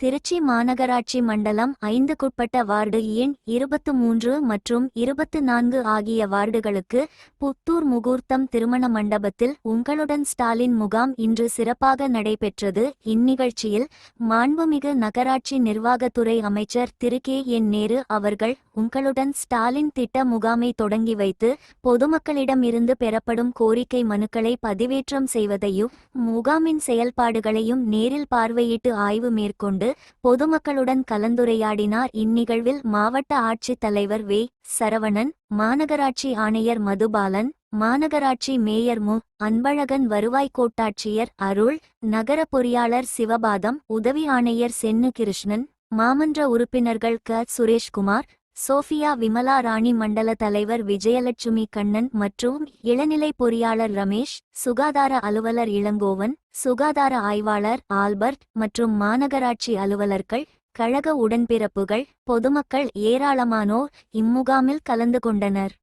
திருச்சி மாநகராட்சி மண்டலம் ஐந்துக்குட்பட்ட வார்டு எண் இருபத்து மூன்று மற்றும் இருபத்து நான்கு ஆகிய வார்டுகளுக்கு புத்தூர் முகூர்த்தம் திருமண மண்டபத்தில் உங்களுடன் ஸ்டாலின் முகாம் இன்று சிறப்பாக நடைபெற்றது. இந்நிகழ்ச்சியில் மாண்புமிகு நகராட்சி நிர்வாகத்துறை அமைச்சர் திரு. கே. என். நேரு அவர்கள் உங்களுடன் ஸ்டாலின் திட்ட முகாமை தொடங்கி வைத்து பொதுமக்களிடமிருந்து பெறப்படும் கோரிக்கை மனுக்களை பதிவேற்றம் செய்வதையும் முகாமின் செயல்பாடுகளையும் நேரில் பார்வையிட்டு ஆய்வு மேற்கொண்டு பொதுமக்களுடன் கலந்துரையாடினார். இந்நிகழ்வில் மாவட்ட ஆட்சித் தலைவர் வே. சரவணன் மாநகராட்சி ஆணையர் மதுபாலன் மாநகராட்சி மேயர் மு. அன்பழகன் வருவாய் கோட்டாட்சியர் அருள் நகர பொறியாளர் சிவபாதம் உதவி ஆணையர் சென்னு கிருஷ்ணன் மாமன்ற உறுப்பினர்கள் க. சுரேஷ்குமார் சோஃபியா விமலா ராணி மண்டல தலைவர் விஜயலட்சுமி கண்ணன் மற்றும் இளநிலை பொறியாளர் ரமேஷ் சுகாதார அலுவலர் இளங்கோவன் சுகாதார ஆய்வாளர் ஆல்பர்ட் மற்றும் மாநகராட்சி அலுவலர்கள் கழக உடன்பிறப்புகள் பொதுமக்கள் ஏராளமானோர் இம்முகாமில் கலந்து கொண்டனர்.